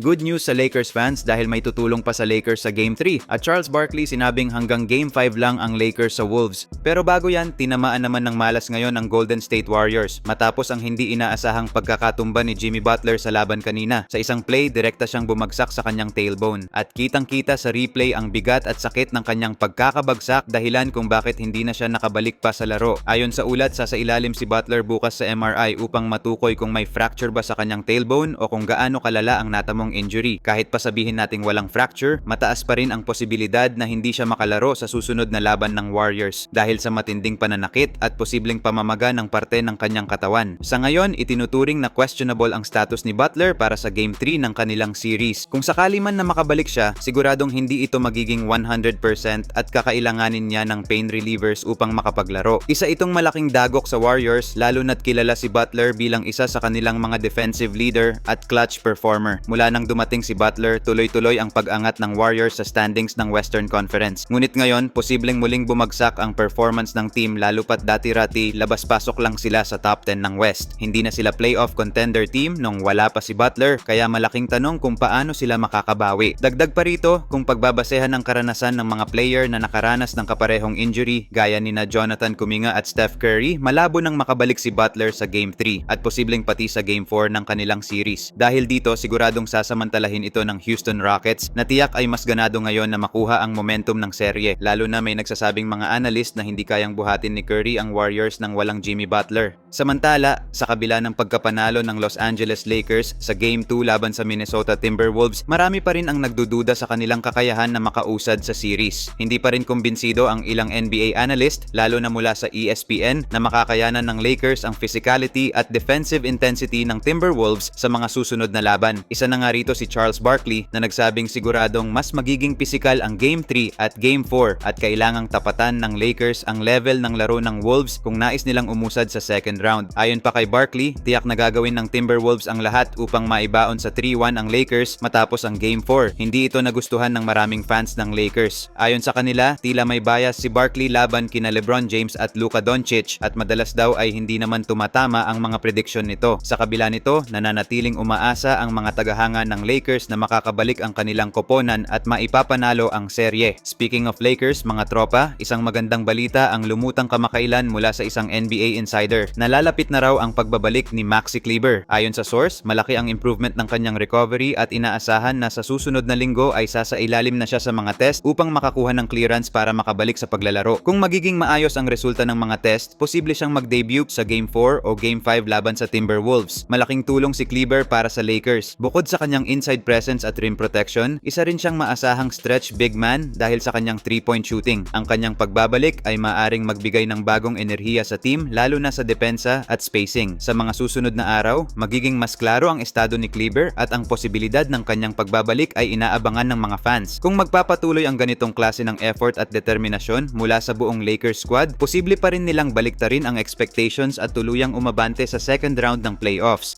Good news sa Lakers fans dahil may tutulong pa sa Lakers sa Game 3 at Charles Barkley sinabing hanggang Game 5 lang ang Lakers sa Wolves. Pero bago yan, tinamaan naman ng malas ngayon ang Golden State Warriors matapos ang hindi inaasahang pagkakatumba ni Jimmy Butler sa laban kanina. Sa isang play, direkta siyang bumagsak sa kanyang tailbone at kitang-kita sa replay ang bigat at sakit ng kanyang pagkakabagsak dahilan kung bakit hindi na siya nakabalik pa sa laro. Ayon sa ulat, sa ilalim si Butler bukas sa MRI upang matukoy kung may fracture ba sa kanyang tailbone o kung gaano kalala ang natamong injury. Kahit pa sabihin nating walang fracture, mataas pa rin ang posibilidad na hindi siya makalaro sa susunod na laban ng Warriors dahil sa matinding pananakit at posibleng pamamaga ng parte ng kanyang katawan. Sa ngayon, itinuturing na questionable ang status ni Butler para sa Game 3 ng kanilang series. Kung sakali man na makabalik siya, siguradong hindi ito magiging 100% at kakailanganin niya ng pain relievers upang makapaglaro. Isa itong malaking dagok sa Warriors lalo na't kilala si Butler bilang isa sa kanilang mga defensive leader at clutch performer. Mula nang dumating si Butler, tuloy-tuloy ang pag-angat ng Warriors sa standings ng Western Conference. Ngunit ngayon, posibleng muling bumagsak ang performance ng team lalo pat dati-rati labas-pasok lang sila sa top 10 ng West. Hindi na sila playoff contender team nung wala pa si Butler, kaya malaking tanong kung paano sila makakabawi. Dagdag pa rito, kung pagbabasehan ng karanasan ng mga player na nakaranas ng kaparehong injury gaya ni na Jonathan Kuminga at Steph Curry, malabo nang makabalik si Butler sa Game 3 at posibleng pati sa Game 4 ng kanilang series. Dahil dito, siguradong sasamantalahin ito ng Houston Rockets na tiyak ay mas ganado ngayon na makuha ang momentum ng serye, lalo na may nagsasabing mga analyst na hindi kayang buhatin ni Curry ang Warriors nang walang Jimmy Butler. Samantala, sa kabila ng pagkapanalo ng Los Angeles Lakers sa Game 2 laban sa Minnesota Timberwolves, marami pa rin ang nagdududa sa kanilang kakayahan na makausad sa series. Hindi pa rin kumbinsido ang ilang NBA analyst, lalo na mula sa ESPN, na makakayanan ng Lakers ang physicality at defensive intensity ng Timberwolves sa mga susunod na laban. Isa na nga rito si Charles Barkley na nagsabing siguradong mas magiging pisikal ang Game 3 at Game 4 at kailangang tapatan ng Lakers ang level ng laro ng Wolves kung nais nilang umusad sa second round. Ayon pa kay Barkley, tiyak na gagawin ng Timberwolves ang lahat upang maibaon sa 3-1 ang Lakers matapos ang Game 4. Hindi ito nagustuhan ng maraming fans ng Lakers. Ayon sa kanila, tila may bias si Barkley laban kina LeBron James at Luka Doncic at madalas daw ay hindi naman tumatama ang mga prediksyon nito. Sa kabila nito, nananatiling umaasa ang mga tagahanga ng Lakers na makakabalik ang kanilang koponan at maipapanalo ang serye. Speaking of Lakers, mga tropa, isang magandang balita ang lumutang kamakailan mula sa isang NBA insider. Nalalapit na raw ang pagbabalik ni Maxi Kleber. Ayon sa source, malaki ang improvement ng kanyang recovery at inaasahan na sa susunod na linggo ay sasailalim na siya sa mga test upang makakuha ng clearance para makabalik sa paglalaro. Kung magiging maayos ang resulta ng mga test, posible siyang mag-debut sa Game 4 o Game 5 laban sa Timberwolves. Malaking tulong si Kleber para sa Lakers. Bukod sa kanyang inside presence at rim protection, isa rin siyang maasahang stretch big man dahil sa kanyang 3-point shooting. Ang kanyang pagbabalik ay maaring magbigay ng bagong enerhiya sa team lalo na sa depensa at spacing. Sa mga susunod na araw, magiging mas klaro ang estado ni Kleber at ang posibilidad ng kanyang pagbabalik ay inaabangan ng mga fans. Kung magpapatuloy ang ganitong klase ng effort at determinasyon mula sa buong Lakers squad, posible pa rin nilang baliktarin ang expectations at tuluyang umabante sa second round ng playoffs.